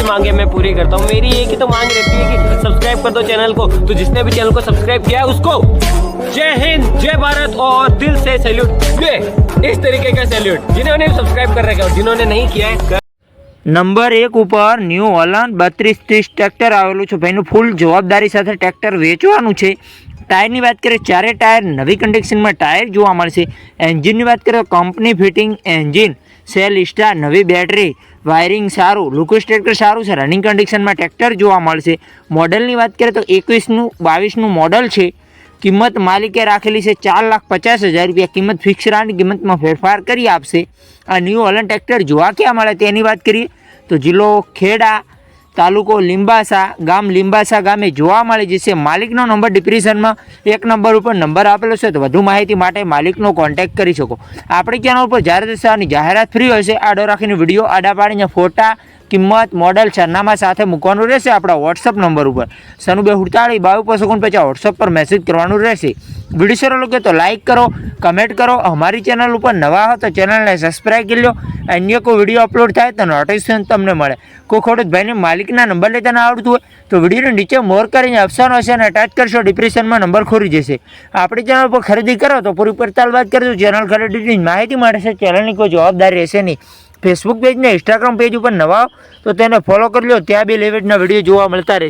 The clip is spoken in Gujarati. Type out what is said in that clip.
सबकी मांगे मैं पूरी करता हूँ मेरी एक ही तो मांग रहती है कि सब्सक्राइब कर दो चैनल को तो जिसने भी चैनल को सब्सक्राइब किया है उसको जय हिंद जय भारत और दिल से सैल्यूट ये इस तरीके का सैल्यूट जिन्होंने सब्सक्राइब कर रखा है और जिन्होंने नहीं किया है નંબર એક ઉપર ન્યૂ હોલન્ડ બત્રીસ ત્રીસ ટ્રેક્ટર આવેલું છે ભાઈનું ફૂલ જવાબદારી સાથે ટ્રેક્ટર વેચવાનું છે ટાયરની વાત કરીએ ચારે ટાયર નવી કન્ડિશનમાં ટાયર જોવા મળશે. એન્જિનની વાત કરીએ company fitting engine self start નવી બેટરી વાયરિંગ સારું લુકસ ટ્રેક્ટર સારું છે રનિંગ કન્ડિશનમાં ટ્રેક્ટર જોવા મળશે. મોડલની વાત કરીએ તો એકવીસનું, બાવીસનું મોડલ છે. કિંમત માલિકે રાખેલી છે ચાર લાખ પચાસ હજાર રૂપિયા. કિંમત ફિક્સ રાની કિંમતમાં ફેરફાર કરી આપશે. આ ન્યૂ હોલન્ડ ટ્રેક્ટર જોવા ક્યાં મળે તેની વાત કરીએ તો જિલ્લો ખેડા તાલુકો લીંબાસા ગામ લીંબાસા ગામે જોવા મળી જશે માલિકનો નંબર ડિપ્રેશનમાં એક નંબર ઉપર નંબર આપેલો છે. તો વધુ માહિતી માટે માલિકનો કોન્ટેક્ટ કરી શકો. આપણી ચેનલ ઉપર જ્યારે દર્શાવવાની જાહેરાત ફ્રી હોય હશે. આડો રાખીને વીડિયો આડા પાડીને ફોટા કિંમત મોડલ સરનામા સાથે મૂકવાનું રહેશે આપણા વોટ્સઅપ નંબર ઉપર. સનુ બે હુડતાળી, બાવીસ પચાસ વોટ્સઅપ પર મેસેજ કરવાનું રહેશે. વીડિયો સારો લાગે તો લાઇક કરો કમેન્ટ કરો, અમારી ચેનલ ઉપર નવા હો તો ચેનલને સબસ્ક્રાઈબ કરી લો. અન્ય કોઈ વીડિયો અપલોડ થાય તો નોટિફિકેશન તમને મળે. કોઈ ખોટું ભાઈને માલિકના નંબર લેતા ના આવડતું હોય તો વિડીયોની નીચે મોર કરીને અપશન હશે અને અટેચ કરશો ડિપ્રેશનમાં નંબર ખોરી જશે. આપણી ચેનલ પર ખરીદી કરો તો પૂરી પડતાલ વાત કરજો. ચેનલ ખરીદીની માહિતી મળશે ચેનલની કોઈ જવાબદારી રહેશે નહીં. ફેસબુક પેજ ને ઇન્સ્ટાગ્રામ પેજ ઉપર નવા તો તેને ફોલો કરી લો ત્યાં બી લેવેટના વીડિયો જોવા મળતા રહેશે.